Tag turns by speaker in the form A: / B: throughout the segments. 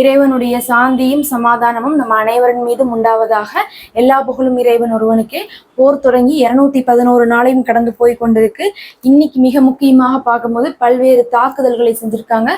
A: இறைவனுடைய சாந்தியும் சமாதானமும் நம்ம அனைவரின் மீதும் உண்டாவதாக எல்லா புகழும் இறைவன் ஒருவனுக்கே. போர் தொடங்கி இருநூத்தி பதினோரு நாளையும் கடந்து போய் கொண்டிருக்கு. இன்னைக்கு மிக முக்கியமாக பார்க்கும்போது பல்வேறு தாக்குதல்களை செஞ்சிருக்காங்க.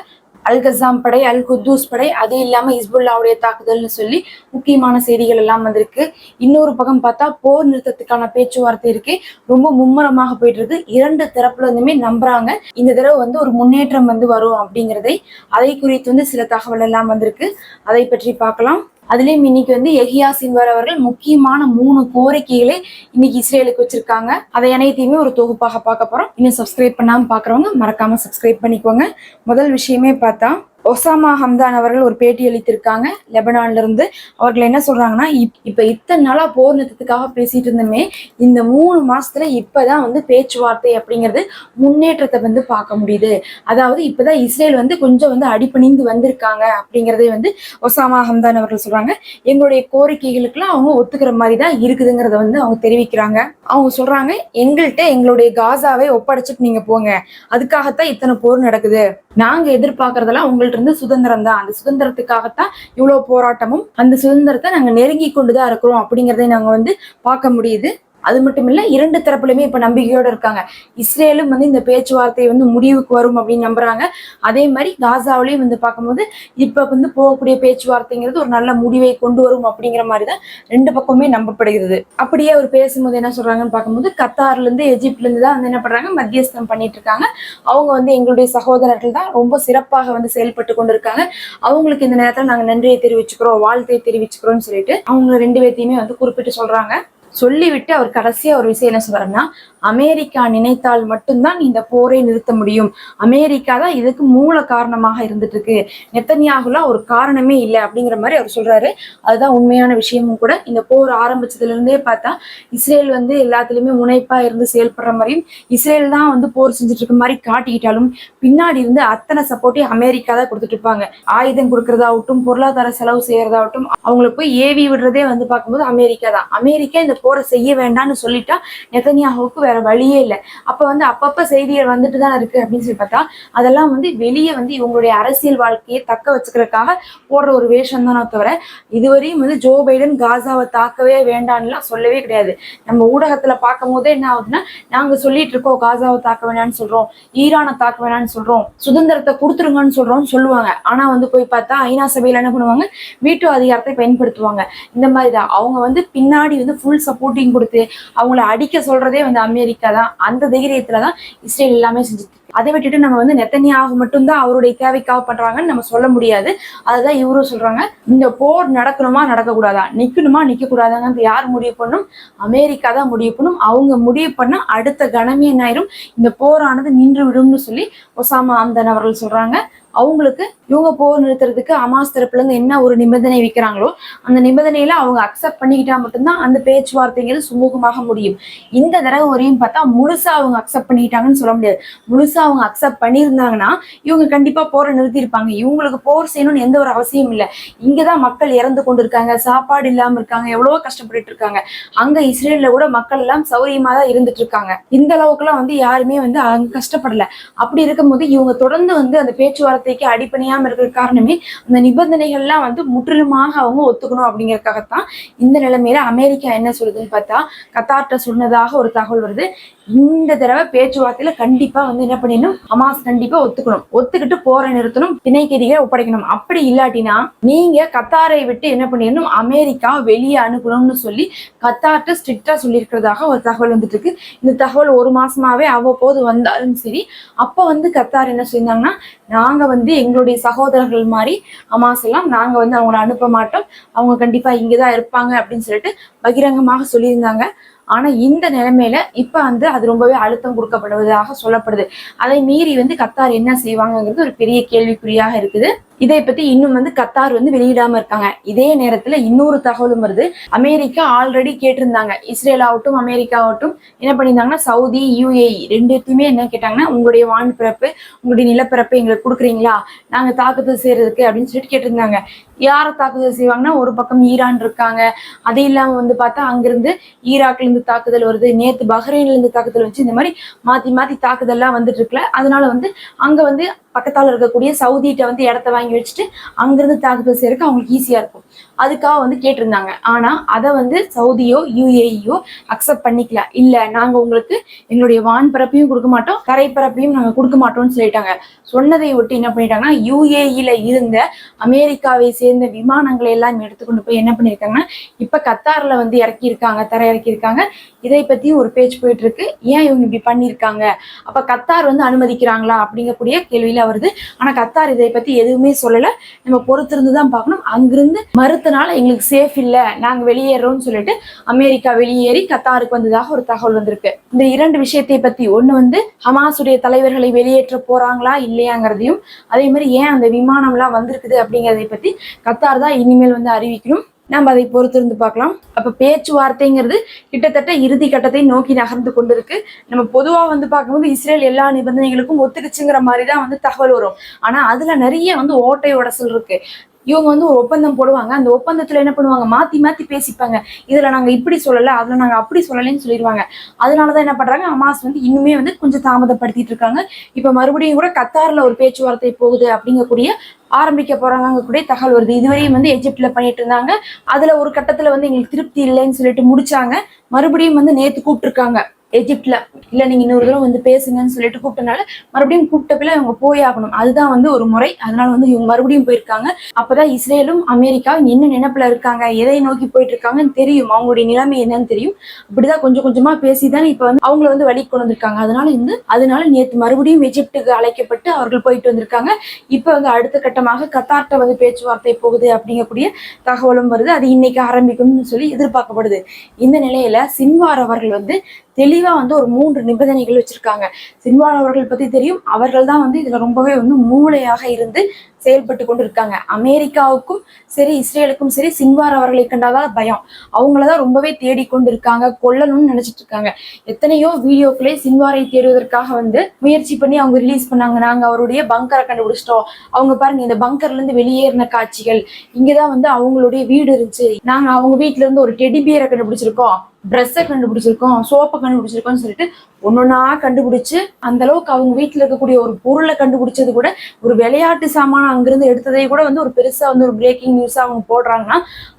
A: அல் கசாம் படை அல் குத்தூஸ் படை அது இல்லாமல் ஹிஸ்புல்லாவுடைய தாக்குதல்னு சொல்லி முக்கியமான செய்திகள் எல்லாம் வந்திருக்கு. இன்னொரு பக்கம் பார்த்தா போர் நிறுத்தத்துக்கான பேச்சுவார்த்தை இருக்கு. ரொம்ப மும்முரமாக போயிட்டு இருக்கு இரண்டு தரப்புல இருந்துமே நம்புறாங்க. இந்த தடவை வந்து ஒரு முன்னேற்றம் வந்து வரும் அப்படிங்கிறதை அதை குறித்து வந்து சில தகவல் எல்லாம் வந்திருக்கு. அதை பற்றி பார்க்கலாம். அதுலயும் இன்னைக்கு வந்து எஹியா சின்வர் அவர்கள் முக்கியமான மூணு கோரிக்கைகளை இன்னைக்கு இஸ்ரேலுக்கு வச்சிருக்காங்க. அதை அனைத்தையுமே ஒரு தொகுப்பாக பார்க்க போறோம். இன்னும் சப்ஸ்கிரைப் பண்ணாம பாக்குறவங்க மறக்காம சப்ஸ்கிரைப் பண்ணிக்கோங்க. முதல் விஷயமே பார்த்தா ஒசாமா ஹம்தான் அவர்கள் ஒரு பேட்டி அளித்திருக்காங்க. லெபனான்ல இருந்து அவர்கள் என்ன சொல்றாங்கன்னா இப்- இப்ப இத்தனை நாளா போர் நிறுத்தத்துக்காக பேசிட்டு இருந்தோமே இந்த மூணு மாசத்துல இப்பதான் வந்து பேச்சுவார்த்தை அப்படிங்கிறது முன்னேற்றத்தை வந்து பார்க்க முடியுது. அதாவது இப்பதான் இஸ்ரேல் வந்து கொஞ்சம் வந்து அடிபணிந்து வந்திருக்காங்க அப்படிங்கிறதே வந்து ஒசாமா ஹம்தான் அவர்கள் சொல்றாங்க. எங்களுடைய கோரிக்கைகளுக்கெல்லாம் அவங்க ஒத்துக்கிற மாதிரி தான் இருக்குதுங்கிறத வந்து அவங்க தெரிவிக்கிறாங்க. அவங்க சொல்றாங்க எங்கள்கிட்ட எங்களுடைய காசாவை ஒப்படைச்சிட்டு நீங்க போங்க. அதுக்காகத்தான் இத்தனை போர் நடக்குது. நாங்க எதிர்பார்க்கறதெல்லாம் உங்கள்கிட்ட இருந்து சுதந்திரம் தான். அந்த சுதந்திரத்துக்காகத்தான் இவ்வளவு போராட்டமும் அந்த சுதந்திரத்தை நாங்க நெருங்கி கொண்டுதான் இருக்கிறோம் அப்படிங்கறதை நாங்க வந்து பார்க்க முடியுது. அது மட்டும் இல்லை இரண்டு தரப்புலையுமே இப்போ நம்பிக்கையோடு இருக்காங்க. இஸ்ரேலும் வந்து இந்த பேச்சுவார்த்தை வந்து முடிவுக்கு வரும் அப்படின்னு நம்புறாங்க. அதே மாதிரி காசாவிலையும் வந்து பார்க்கும்போது இப்போ வந்து போகக்கூடிய பேச்சுவார்த்தைங்கிறது ஒரு நல்ல முடிவை கொண்டு வரும் அப்படிங்கிற மாதிரி தான் ரெண்டு பக்கமுமே நம்பப்படுகிறது. அப்படியே அவர் பேசும்போது என்ன சொல்றாங்கன்னு பார்க்கும்போது கத்தார்லேருந்து எஜிப்ட்லேருந்து தான் வந்து என்ன பண்ணுறாங்க மத்தியஸ்தம் பண்ணிட்டு இருக்காங்க. அவங்க வந்து எங்களுடைய சகோதரர்கள் தான் ரொம்ப சிறப்பாக வந்து செயல்பட்டு கொண்டிருக்காங்க. அவங்களுக்கு இந்த நேரத்தில் நாங்கள் நன்றியை தெரிவிச்சுக்கிறோம் வாழ்த்தை தெரிவிச்சுக்கிறோம்னு சொல்லிட்டு அவங்க ரெண்டு பேர்த்தையுமே வந்து குறிப்பிட்டு சொல்றாங்க. சொல்லிவிட்டு அவர் கடைசியா ஒரு விஷயம் என்ன சொல்றாருன்னா அமெரிக்கா நினைத்தால் மட்டும்தான் இந்த போரை நிறுத்த முடியும். அமெரிக்கா தான் இதுக்கு மூல காரணமாக இருந்துட்டு இருக்கு நெத்தனியாகுலாம் ஒரு காரணமே இல்லை அப்படிங்கிற மாதிரி அவர் சொல்றாரு. அதுதான் உண்மையான விஷயமும் கூட. இந்த போர் ஆரம்பிச்சதுல இருந்தே பார்த்தா இஸ்ரேல் வந்து எல்லாத்துலயுமே முனைப்பா இருந்து செயல்படுற மாதிரியும் இஸ்ரேல் தான் வந்து போர் செஞ்சுட்டு இருக்க மாதிரி காட்டிக்கிட்டாலும் பின்னாடி இருந்து அத்தனை சப்போர்ட்டையும் அமெரிக்கா தான் கொடுத்துட்டு இருப்பாங்க ஆயுதம் கொடுக்கறதாகட்டும் பொருளாதார செலவு செய்யறதாகட்டும் அவங்களை போய் ஏவி விடுறதே வந்து பார்க்கும்போது அமெரிக்கா தான். அமெரிக்கா இந்த போரை செய்ய வேண்டாம்னு சொல்லிட்டா நெத்தனியாவுக்கு வேற வழியே இல்லை. அப்போ வந்து அப்பப்போ செய்திகள் வந்துட்டு தான் இருக்கு அப்படின்னு சொல்லி பார்த்தா அதெல்லாம் வந்து வெளியே வந்து இவங்களுடைய அரசியல் வாழ்க்கையை தக்க வச்சுக்கிறதுக்காக போடுற ஒரு வேஷம் தானே தவிர இதுவரையும் வந்து ஜோ பைடன் காசாவை தாக்கவே வேண்டாம்லாம் சொல்லவே கிடையாது. நம்ம ஊடகத்துல பார்க்கும் போதே என்ன ஆகுதுன்னா நாங்க சொல்லிட்டு இருக்கோம் காசாவை தாக்க வேணாம்னு சொல்றோம் ஈரானை தாக்க வேணாம்னு சொல்றோம் சுதந்திரத்தை கொடுத்துருங்கன்னு சொல்றோம்னு சொல்லுவாங்க. ஆனா வந்து போய் பார்த்தா ஐநா சபையில் என்ன பண்ணுவாங்க? வீட்டு அதிகாரத்தை பயன்படுத்துவாங்க. இந்த மாதிரி தான். அவங்க வந்து பின்னாடி வந்து ஃபுல் சப்போர்ட்டிங் கொடுத்து அவங்கள அடிக்க சொல்றதே வந்து அமெரிக்கா தான் அந்த தைரியத்துல தான் இஸ்ரேல் எல்லாமே செஞ்சுட்டு அதை விட்டுட்டு நம்ம வந்து நெத்தனியாக மட்டும்தான் அவருடைய தேவைக்காக பண்றாங்கன்னு நம்ம சொல்ல முடியாது. அதுதான் இவரும் சொல்றாங்க. இந்த போர் நடக்கணுமா நடக்கக்கூடாதா? நிக்கணுமா நிக்க கூடாதாங்கிறது யார் முடிவு பண்ணும்? அமெரிக்கா தான் முடிவு பண்ணும். அவங்க முடிவு பண்ணா அடுத்த கணமே என்ன ஆயிரும்? இந்த போரானது நின்று விடும்னு சொல்லி ஒசாமா அந்தன் அவர்கள் சொல்றாங்க. அவங்களுக்கு இவங்க போர் நிறுத்துறதுக்கு அமாஸ் தரப்புல இருந்து என்ன ஒரு நிபந்தனை வைக்கிறாங்களோ அந்த நிபந்தனையில அவங்க அக்செப்ட் பண்ணிக்கிட்டா மட்டும்தான் அந்த பேச்சுவார்த்தைங்கிறது சுமூகமாக முடியும். இந்த தடவை வரையும் பார்த்தா முழுசா அவங்க அக்செப்ட் பண்ணிக்கிட்டாங்கன்னு சொல்ல முடியாது. முழுசா அவங்க அக்செப்ட் பண்ணியிருந்தாங்கன்னா இவங்க கண்டிப்பா போரை நிறுத்தியிருப்பாங்க. இவங்களுக்கு போர் செய்யணும்னு எந்த ஒரு அவசியம் இல்லை. இங்கதான் மக்கள் இறந்து கொண்டு இருக்காங்க சாப்பாடு இல்லாமல் இருக்காங்க. எவ்வளவோ கஷ்டப்பட்டுட்டு இருக்காங்க. அங்க இஸ்ரேலில் கூட மக்கள் எல்லாம் சௌரியமாக தான் இருந்துட்டு இருக்காங்க. இந்த அளவுக்குலாம் வந்து யாருமே வந்து அங்க கஷ்டப்படல. அப்படி இருக்கும்போது இவங்க தொடர்ந்து வந்து அந்த பேச்சுவார்த்தைக்கு அடிப்பணியாம இருக்கிற காரணமே அந்த நிபந்தனைகள்லாம் வந்து முற்றிலுமாக அவங்க ஒத்துக்கணும் அப்படிங்கறதுக்காகத்தான் இந்த நிலைமையில அமெரிக்கா என்ன சொல்லுதுன்னு பார்த்தா கத்தார்ட்ட சொன்னதாக ஒரு தகவல் வருது. இந்த தடவை பேச்சுவார்த்தையில கண்டிப்பா வந்து என்ன பண்ணிடணும்? ஹமாஸ் கண்டிப்பா ஒத்துக்கணும். ஒத்துக்கிட்டு போரை நிறுத்தணும் திணைக்கதிகளை ஒப்படைக்கணும். அப்படி இல்லாட்டினா நீங்க கத்தாரை விட்டு என்ன பண்ணிடணும்? அமெரிக்கா வெளியே அனுப்பணும்னு சொல்லி கத்தார்ட்ட ஸ்ட்ரிக்டா சொல்லியிருக்கிறதாக ஒரு தகவல் வந்துட்டு இருக்கு இந்த தகவல் ஒரு மாசமாவே அவ்வப்போது வந்தாலும் சரி அப்ப வந்து கத்தார் என்ன செஞ்சாங்கன்னா நாங்க வந்து எங்களுடைய சகோதரர்கள் மாதிரி ஹமாஸ் எல்லாம் நாங்க வந்து அவங்கள அனுப்ப மாட்டோம். அவங்க கண்டிப்பா இங்கதான் இருப்பாங்க அப்படின்னு சொல்லிட்டு பகிரங்கமாக சொல்லியிருந்தாங்க. ஆனா இந்த நிலைமையில இப்ப வந்து அது ரொம்பவே அழுத்தம் கொடுக்கப்படுவதாக சொல்லப்படுது. அதை மீறி வந்து கத்தார் என்ன செய்வாங்கங்கிறது ஒரு பெரிய கேள்விக்குறியாக இருக்குது. இதை பத்தி இன்னும் வந்து கத்தார் வந்து வெளியிடாம இருக்காங்க. இதே நேரத்துல இன்னொரு தகவலும் வருது. அமெரிக்கா ஆல்ரெடி கேட்டிருந்தாங்க. இஸ்ரேல் ஆகட்டும் அமெரிக்கா ஆகட்டும் என்ன பண்ணியிருந்தாங்கன்னா சவுதி யுஏஇ ரெண்டுத்தையுமே என்ன கேட்டாங்கன்னா உங்களுடைய வான்பிறப்பு உங்களுடைய நிலப்பரப்பு எங்களுக்கு கொடுக்குறீங்களா? நாங்க தாக்குதல் செய்யறதுக்கு அப்படின்னு சொல்லிட்டு கேட்டிருந்தாங்க. யாரை தாக்குதல் செய்வாங்கன்னா ஒரு பக்கம் ஈரான் இருக்காங்க. அது இல்லாம வந்து பார்த்தா அங்கிருந்து ஈராக்ல இருந்து தாக்குதல் வருது. நேத்து பஹ்ரைன்ல இருந்து தாக்குதல் வச்சு இந்த மாதிரி மாத்தி மாத்தி தாக்குதல்லாம் வந்துட்டு இருக்குல்ல. அதனால வந்து அங்க வந்து பக்கத்தால் இருக்கக்கூடிய சவுதிட்ட வந்து இடத்த வாங்கி வாங்கி வச்சுட்டு அங்கிருந்து தாக்குதல் செய்யறதுக்கு அவங்களுக்கு ஈஸியா இருக்கும். அதுக்காக வந்து கேட்டிருந்தாங்க. ஆனா அதை வந்து சவுதியோ யுஏஇயோ அக்செப்ட் பண்ணிக்கல. இல்ல நாங்க உங்களுக்கு எங்களுடைய வான் பரப்பையும் கொடுக்க மாட்டோம் கரைப்பரப்பையும் நாங்க கொடுக்க மாட்டோம்னு சொல்லிட்டாங்க. சொன்னதை ஒட்டி என்ன பண்ணிட்டாங்கன்னா யுஏஇல இருந்த அமெரிக்காவை சேர்ந்த விமானங்களை எல்லாம் எடுத்துக்கொண்டு போய் என்ன பண்ணியிருக்காங்கன்னா இப்ப கத்தார்ல வந்து இறக்கியிருக்காங்க இறக்கி இறக்கியிருக்காங்க இதை பத்தி ஒரு பேச்சு போயிட்டு இருக்கு ஏன் இவங்க இப்படி பண்ணியிருக்காங்க? அப்ப கத்தார் வந்து அனுமதிக்கிறாங்களா அப்படிங்கக்கூடிய கேள்வியில வருது. ஆனா கத்தார் இதை பத்தி எதுவுமே சொல்லல. நம்ம பொறுத்திருந்து தான் பார்க்கணும். அங்கிருந்து மறுத்தனால எங்களுக்கு சேஃப் இல்ல. நாங்க வெளியேறோம்னு சொல்லிட்டு அமெரிக்கா வெளியேறி கத்தாருக்கு வந்ததாக ஒரு தகவல் வந்திருக்கு. இந்த இரண்டு விஷயத்தை பத்தி ஒண்ணு வந்து ஹமாஸுடைய தலைவர்களை வெளியேற்ற போறாங்களா இல்லையாங்கிறதையும் அதே மாதிரி ஏன் அந்த விமானம்லாம் வந்திருக்குது அப்படிங்கிறதை பத்தி கத்தார் தான் இனிமேல் வந்து அறிவிக்கணும். நம்ம அதை பொறுத்திருந்து பார்க்கலாம். அப்ப பேச்சுவார்த்தைங்கிறது கிட்டத்தட்ட இறுதி கட்டத்தை நோக்கி நகர்ந்து கொண்டிருக்கு. நம்ம பொதுவா வந்து பார்க்கும்போது இஸ்ரேல் எல்லா நிபந்தனைகளுக்கும் ஒத்துக்குச்சுங்கிற மாதிரி தான் வந்து தகவல் வரும். ஆனா அதுல நிறைய வந்து ஓட்டை உடசல் இருக்கு. இவங்க வந்து ஒரு ஒப்பந்தம் போடுவாங்க. அந்த ஒப்பந்தத்துல என்ன பண்ணுவாங்க? மாத்தி மாத்தி பேசிப்பாங்க. இதுல நாங்க இப்படி சொல்லல அதுல நாங்க அப்படி சொல்லலைன்னு சொல்லிடுவாங்க. அதனாலதான் என்ன பண்றாங்க? அமாஸ் வந்து இன்னுமே வந்து கொஞ்சம் தாமதப்படுத்திட்டு இருக்காங்க. இப்ப மறுபடியும் கூட கத்தார்ல ஒரு பேச்சுவார்த்தை போகுது அப்படிங்கக்கூடிய ஆரம்பிக்க போறாங்க கூட தகவல் வருது. இதுவரையும் வந்து எஜிப்ட்ல பண்ணிட்டு இருந்தாங்க. அதுல ஒரு கட்டத்துல வந்து எங்களுக்கு திருப்தி இல்லைன்னு சொல்லிட்டு முடிச்சாங்க. மறுபடியும் வந்து நேத்து கூப்பிட்டுருக்காங்க. எஜிப்ட்ல இல்ல நீங்க இன்னொரு தடவை வந்து பேசுங்கன்னு சொல்லிட்டு கூப்பிட்டனால மறுபடியும் கூப்பிட்டப்பில இவங்க போய் ஆகணும். அதுதான் வந்து ஒரு முறை. அதனால வந்து இவங்க மறுபடியும் போயிருக்காங்க. அப்பதான் இஸ்ரேலும் அமெரிக்காவும் என்ன நினைப்புல இருக்காங்க? எதை நோக்கி போயிட்டு இருக்காங்கன்னு தெரியும். அவங்களுடைய நிலைமை என்னன்னு தெரியும். அப்படிதான் கொஞ்சம் கொஞ்சமா பேசிதான் இப்ப வந்து அவங்கள வந்து வழி கொண்டு வந்திருக்காங்க. அதனால வந்து அதனால நேற்று மறுபடியும் எஜிப்டுக்கு அழைக்கப்பட்டு அவர்கள் போயிட்டு வந்திருக்காங்க. இப்ப வந்து அடுத்த கட்டமாக கத்தார்ட்ட வந்து பேச்சுவார்த்தை போகுது அப்படிங்கக்கூடிய தகவலும் வருது. அது இன்னைக்கு ஆரம்பிக்கும்னு சொல்லி எதிர்பார்க்கப்படுது. இந்த நிலையில சின்வார் அவர்கள் வந்து தெளிவா வந்து ஒரு மூன்று நிபந்தனைகள் வச்சிருக்காங்க. சின்வால் அவர்கள் பத்தி தெரியும். அவர்கள் தான் வந்து இதுல ரொம்பவே வந்து மூளையாக இருந்து செயல்பட்டு கொண்டு இருக்காங்க அமெரிக்காவுக்கும் சரி இஸ்ரேலுக்கும் சரி சின்வார் அவர்களை கண்டாதான் பயம். அவங்களதான் ரொம்பவே தேடிக்கொண்டு இருக்காங்க கொல்லணும்னு நினைச்சிட்டு இருக்காங்க. எத்தனையோ வீடியோக்களே சின்வாரை தேடுவதற்காக வந்து முயற்சி பண்ணி அவங்க ரிலீஸ் பண்ணாங்க. நாங்க அவருடைய பங்கரை கண்டுபிடிச்சிட்டோம். அவங்க பாருங்க இந்த பங்கர்ல இருந்து வெளியேறின காட்சிகள். இங்கதான் வந்து அவங்களுடைய வீடு இருந்துச்சு. நாங்க அவங்க வீட்டுல இருந்து ஒரு டெடி பியரை கண்டுபிடிச்சிருக்கோம். ட்ரெஸ்ஸை கண்டுபிடிச்சிருக்கோம். சோப்பை கண்டுபிடிச்சிருக்கோம்னு சொல்லிட்டு ஒன்னொன்னா கண்டுபிடிச்சு அந்த அளவுக்கு அவங்க வீட்டுல இருக்கக்கூடிய ஒரு பொருளை கண்டுபிடிச்சது கூட ஒரு விளையாட்டு சாமான அங்கிருந்து எடுத்ததை கூட வந்து ஒரு பெருசா வந்து ஒரு பிரேக்கிங் நியூஸா அவங்க போடுறாங்கன்னா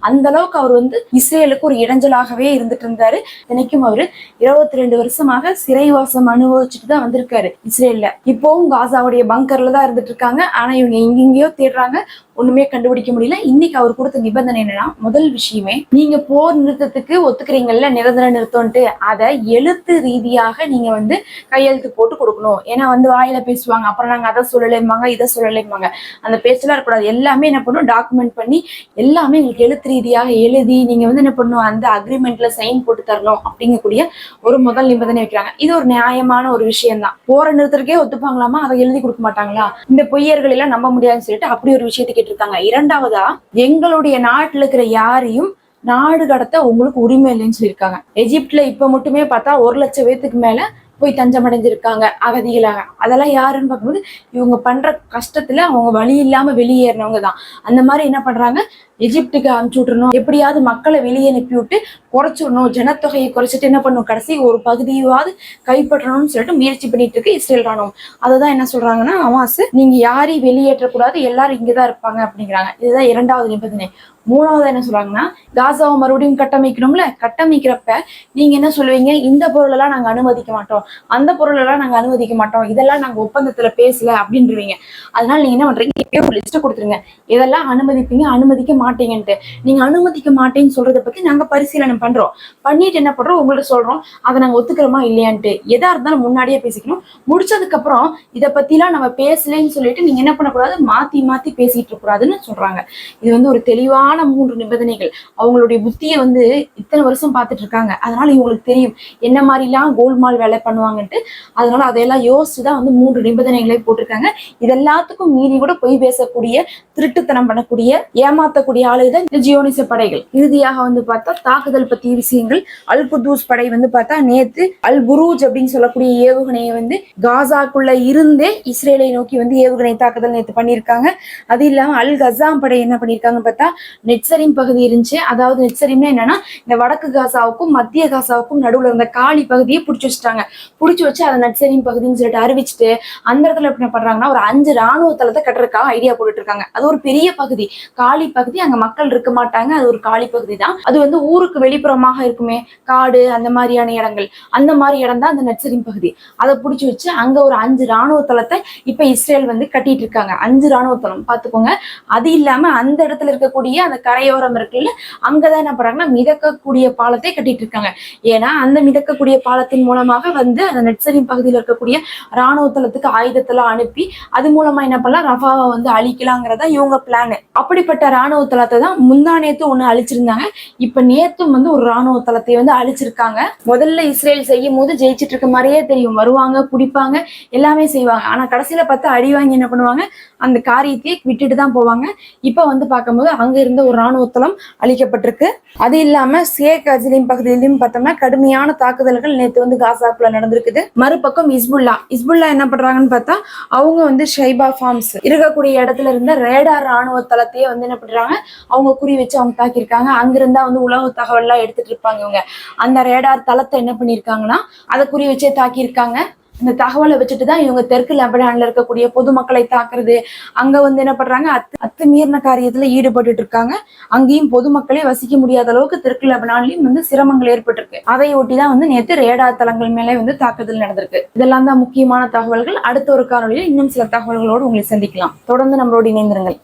A: அந்த அளவுக்கு அவர் வந்து இஸ்ரேலுக்கு ஒரு இடைஞ்சலாகவே இருந்துட்டு இருந்தாரு. இன்னைக்கும் அவரு இருபத்தி ரெண்டு வருஷமாக சிறைவாசம் அனுபவிச்சுட்டு தான் வந்திருக்காரு இஸ்ரேல்ல. இப்போவும் காசாவுடைய பங்கர்ல தான் இருந்துட்டு இருக்காங்க. ஆனா இவங்க எங்கெங்கேயோ தேடுறாங்க. ஒண்ணுமே கண்டுபிடிக்க முடியல. இன்னைக்கு அவர் கொடுத்த நிபந்தனை என்னன்னா முதல் விஷயமே நீங்க போர் நிறுத்தத்துக்கு ஒத்துக்கிறீங்கல்ல நிரந்தர நிறுத்தம்ட்டு அதை எழுத்து ரீதியாக நீங்க வந்து கையெழுத்து போட்டு கொடுக்கணும். ஏன்னா வந்து வாயில பேசுவாங்க. அப்புறம் நாங்க அதை சொல்லலைம்பாங்க இதை சொல்லலைம்பாங்க. அந்த பேச்செல்லாம் இருக்கக்கூடாது. எல்லாமே என்ன பண்ணும் டாக்குமெண்ட் பண்ணி எல்லாமே எங்களுக்கு எழுத்து ரீதியாக எழுதி நீங்க வந்து என்ன பண்ணணும்? அந்த அக்ரிமெண்ட்ல சைன் போட்டு தரணும் அப்படிங்கக்கூடிய ஒரு முதல் நிபந்தனை வைக்கிறாங்க. இது ஒரு நியாயமான ஒரு விஷயம் தான் போற நிறுத்தருக்கே ஒத்துப்பாங்களாமா? அதை எழுதி கொடுக்க மாட்டாங்களா? இந்த பொய்யர்கள் எல்லாம் நம்ப முடியாதுன்னு சொல்லிட்டு அப்படி ஒரு விஷயத்தை கேட்டிருக்காங்க. இரண்டாவதா எங்களுடைய நாட்டுல இருக்கிற யாரையும் நாடு கடத்த உங்களுக்கு உரிமை இல்லைன்னு சொல்லியிருக்காங்க. எஜிப்ட்ல இப்ப மட்டுமே பார்த்தா ஒரு லட்சம் பேத்துக்கு மேல போய் தஞ்சமடைஞ்சிருக்காங்க அகதிகளாக. அதெல்லாம் யாருன்னு பார்க்கும்போது இவங்க பண்ற கஷ்டத்துல அவங்க வழி இல்லாம வெளியேறினவங்க தான் அந்த மாதிரி என்ன பண்றாங்க? எகிப்துக்கு அனுப்பிச்சு விட்டுறணும். எப்படியாவது மக்களை வெளியே அனுப்பி விட்டு குறைச்சிடணும். ஜனத்தொகையை குறைச்சிட்டு என்ன பண்ணும் கடைசி ஒரு பகுதியாவது கைப்பற்றணும்னு சொல்லிட்டு முயற்சி பண்ணிட்டு இருக்கு இஸ்ரேல் ராணுவம். அதை தான் என்ன சொல்றாங்கன்னா அமாஸ் நீங்க யாரையும் வெளியேற்றக்கூடாது எல்லாரும் இங்கதான் இருப்பாங்க அப்படிங்கிறாங்க. இதுதான் இரண்டாவது நிபந்தனை. மூணாவது என்ன சொல்றாங்கன்னா காசாவை மறுபடியும் கட்டமைக்கணும்ல? கட்டமைக்கிறப்ப நீங்க என்ன சொல்லுவீங்க? இந்த பொருளெல்லாம் நாங்க அனுமதிக்க மாட்டோம். அந்த பொருளெல்லாம் நாங்க அனுமதிக்க மாட்டோம். இதெல்லாம் நாங்க ஒப்பந்தத்துல பேசல அப்படின்றீங்க அதனால நீங்க என்ன பண்றீங்க? ஒரு லிஸ்ட் கொடுத்துருங்க. இதெல்லாம் அனுமதிப்பீங்க? அனுமதிக்க மாட்டீங்கன்ட்டு. நீங்க அனுமதிக்க மாட்டேன்னு சொல்றதை பத்தி நாங்க பரிசீலனை பண்றோம். பண்ணிட்டு என்ன பண்றோம்? உங்களுக்கு சொல்றோம். அதை நாங்க ஒத்துக்கிறோமா இல்லையான்ட்டு. எதா இருந்தாலும் முன்னாடியே பேசிக்கணும். முடிச்சதுக்கு அப்புறம் இதை பத்திலாம் நம்ம பேசலன்னு சொல்லிட்டு நீங்க என்ன பண்ணக்கூடாது? மாத்தி மாத்தி பேசிட்டு இருக்கக்கூடாதுன்னு சொல்றாங்க. இது வந்து ஒரு தெளிவான மூன்று நிபந்தனைகள். அவங்களுடைய புத்தியை வந்து இத்தனை வருஷம் பார்த்துட்டு இருக்காங்க. அதனால இவங்களுக்கு தெரியும். என்ன மாதிரிலாம் கோல்மால் வேலை பண்ணுவாங்கன்ட்டு. அதனால அதையெல்லாம் யோசிச்சு தான் வந்து மூன்று நிபந்தனைகளை போட்டிருக்காங்க. இதெல்லாத்துக்கும் மீறி கூட பொய் பேசக்கூடிய திருட்டுத்தனம் பண்ணக்கூடிய ஏமாத்தக்கூடிய ஆளுதான் இந்த ஜியோனிச படைகள். இறுதியாக வந்து பார்த்தா தாக்குதல் தாக்குதல் பற்றிய விஷயங்கள். அல் குதூஸ் படை வந்து பார்த்தா நேத்து அல் புரூஜ் அப்படின்னு சொல்லக்கூடிய ஏவுகணையை வந்து காசாக்குள்ள இருந்தே இஸ்ரேலை நோக்கி வந்து ஏவுகணை தாக்குதல் நேத்து பண்ணியிருக்காங்க. அது இல்லாம அல் கசாம் படை என்ன பண்ணியிருக்காங்க பார்த்தா நெட்சரிம் பகுதி இருந்துச்சு. அதாவது நெட்சரிம்னா என்னன்னா இந்த வடக்கு காசாவுக்கும் மத்திய காசாவுக்கும் நடுவுல இருந்த காலி பகுதியை பிடிச்சி வச்சுட்டாங்க. பிடிச்சி வச்சு அதை நட்சரின் பகுதின்னு சொல்லிட்டு அறிவிச்சுட்டு அந்த இடத்துல என்ன பண்றாங்கன்னா ஒரு அஞ்சு ராணுவ தளத்தை கட்டுறதுக்காக ஐடியா போட்டுட்டு இருக்காங்க. அது ஒரு பெரிய பகுதி. காலி பகுதி. அங்க மக்கள் இருக்க மாட்டாங்க. அது ஒரு காலி பகுதி தான் அது வந்து ஊருக்கு வெளிப்புறமாக இருக்குமே. காடு அந்த மாதிரியான இடங்கள். அந்த மாதிரி இடம் தான் அந்த நட்சரின் பகுதி. அதை பிடிச்சி வச்சு அங்க ஒரு அஞ்சு ராணுவ தளத்தை இப்ப இஸ்ரேல் வந்து கட்டிட்டு இருக்காங்க. அஞ்சு ராணுவ தளம். பாத்துக்கோங்க. அது இல்லாம அந்த இடத்துல இருக்கக்கூடிய அந்த கரையோரம் இருக்குல்ல அங்கதான் என்ன பண்றாங்கன்னா மிதக்கக்கூடிய பாலத்தை கட்டிட்டு இருக்காங்க. ஏன்னா அந்த மிதக்கக்கூடிய பாலத்தின் மூலமாக வந்து அந்த நெட்சரின் பகுதியில் இருக்கக்கூடிய ராணுவ தளத்துக்கு ஆயுதத்தெல்லாம் அனுப்பி அது மூலமா என்ன பண்ணலாம் ரஃபாவை வந்து அழிக்கலாங்கிறதா இவங்க பிளான் அப்படிப்பட்ட ராணுவ தளத்தை தான் முந்தா நேத்து ஒன்று அழிச்சிருந்தாங்க. இப்ப நேத்தும் வந்து ஒரு ராணுவ தளத்தை வந்து அழிச்சிருக்காங்க. முதல்ல இஸ்ரேல் செய்யும் போது ஜெயிச்சிட்டு இருக்க மாதிரியே தெரியும். வருவாங்க குடிப்பாங்க எல்லாமே செய்வாங்க. ஆனா கடைசியில பார்த்து அடி வாங்கி என்ன பண்ணுவாங்க? அந்த காரியத்தையே விட்டுட்டு தான் போவாங்க. இப்ப வந்து பார்க்கும்போது அங்க இருந்த ஒரு ராணுவ தளம் அழிக்கப்பட்டிருக்கு. அது இல்லாம சேக் அஜிலிம் பகுதியிலும் பார்த்தோம்னா கடுமையான தாக்குதல்கள் நேத்து வந்து காசாக்குள்ள நடந்திருக்குது. மறுபக்கம் இஸ்புல்லா இஸ்புல்லா என்ன பண்றாங்கன்னு பார்த்தா அவங்க வந்து ஷைபா ஃபார்ம்ஸ். இருக்கக்கூடிய இடத்துல இருந்த ரேடார் ராணுவ தளத்தையே வந்து என்ன பண்றாங்க? அவங்க குறி வச்சு அவங்க தாக்கியிருக்காங்க. அங்கிருந்தா வந்து உளவு தகவல்லாம் எடுத்துட்டு இருப்பாங்க இவங்க. அந்த ரேடார் தளத்தை என்ன பண்ணியிருக்காங்கன்னா அதை குறி வச்சே தாக்கியிருக்காங்க. இந்த தகவலை வச்சுட்டு தான் இவங்க தெற்கு லெபனான்ல இருக்கக்கூடிய பொதுமக்களை தாக்குறது. அங்க வந்து என்ன பண்றாங்க அத்து அத்துமீறின காரியத்துல ஈடுபட்டுட்டு இருக்காங்க. அங்கேயும் பொதுமக்களே வசிக்க முடியாத அளவுக்கு தெற்கு லெபனான்லயும் வந்து சிரமங்கள் ஏற்பட்டிருக்கு. அதை ஒட்டி தான் வந்து நேற்று ரேடா தளங்கள் மேலே வந்து தாக்குதல் நடந்திருக்கு. இதெல்லாம் தான் முக்கியமான தகவல்கள். அடுத்த ஒரு காணொலியில் இன்னும் சில தகவல்களோடு உங்களை சந்திக்கலாம். தொடர்ந்து நம்மளோடு இணைந்திருங்கள்.